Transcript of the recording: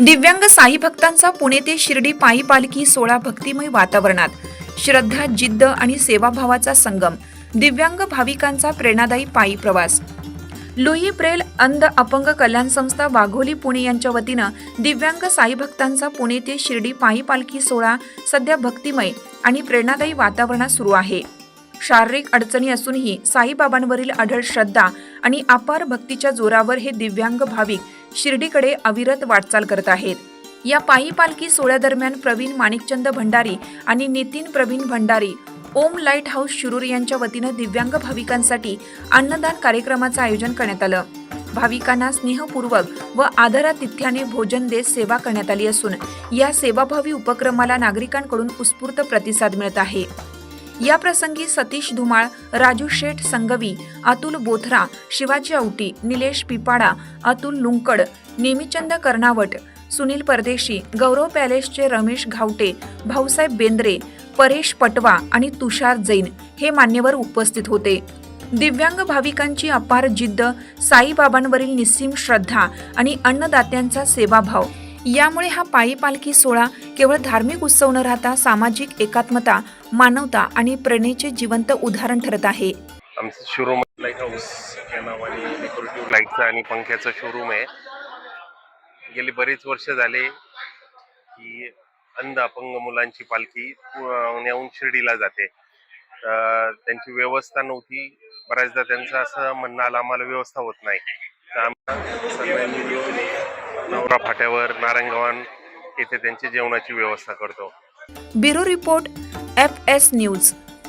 दिव्यांग साई भक्तांचा पुणे ते शिर्डी पायी पालखी सोळा भक्तिमय वातावरणात. श्रद्धा जिद्द आणि सेवाभावाचा संगम. दिव्यांग भाविकांचा प्रेरणादायी पायी प्रवास. लुई ब्रेल अंध अपंग कल्याण संस्था वाघोली पुणे यांच्या वतीनं दिव्यांग साई भक्तांचा पुणे ते शिर्डी पायी पालखी सोहळा सध्या भक्तिमय आणि प्रेरणादायी वातावरणात सुरू आहे. शारीरिक अडचणी असूनही साईबाबांवरील अढळ श्रद्धा आणि अपार भक्तीच्या जोरावर हे दिव्यांग भाविक शिर्डीकडे अविरत वाटचाल करत आहेत. या पायी पालखी सोहळ्यादरम्यान प्रवीण माणिकचंद भंडारी आणि नितीन प्रवीण भंडारी ओम लाइट हाऊस शिरूर यांच्या वतीनं दिव्यांग भाविकांसाठी अन्नदान कार्यक्रमाचं आयोजन करण्यात आलं. भाविकांना स्नेहपूर्वक व आदरातिथ्याने भोजन देत सेवा करण्यात आली असून या सेवाभावी उपक्रमाला नागरिकांकडून उत्स्फूर्त प्रतिसाद मिळत आहे. या प्रसंगी सतीश धुमाळ राजू शेठ संगवी अतुल बोथरा शिवाजी औटी निलेश पिपाडा अतुल लुंकड नेमीचंद कर्नावट सुनील परदेशी गौरव पॅलेसचे रमेश घावटे भाऊसाहेब बेंद्रे परेश पटवा आणि तुषार जैन हे मान्यवर उपस्थित होते. दिव्यांग भाविकांची अपार जिद्द साईबाबांवरील निस्सीम श्रद्धा आणि अन्नदात्यांचा सेवाभाव यामुळे हा पायी पालखी सोहळा केवळ धार्मिक उत्सव न राहता सामाजिक एकात्मता मानवता आणि प्रेरणेचे जिवंत उदाहरण ठरत आहे. आमचं शोरूम लाइट हाऊस या नावाने डेकोरेटिव्ह लाईटचं आणि पंख्याचं शोरूम आहे. गेली बरेच वर्ष झाले की अंध अपंग मुलांची पालखी पुण्याहून नेऊन शिर्डीला जाते. त्यांची व्यवस्था नव्हती. बऱ्याचदा त्यांचं असं म्हणणं आलं आम्हाला व्यवस्था होत नाही. मिळून नवरा फाट्यावर नारायणगावान येथे त्यांची जेवणाची व्यवस्था करतो. Bureau report F S news.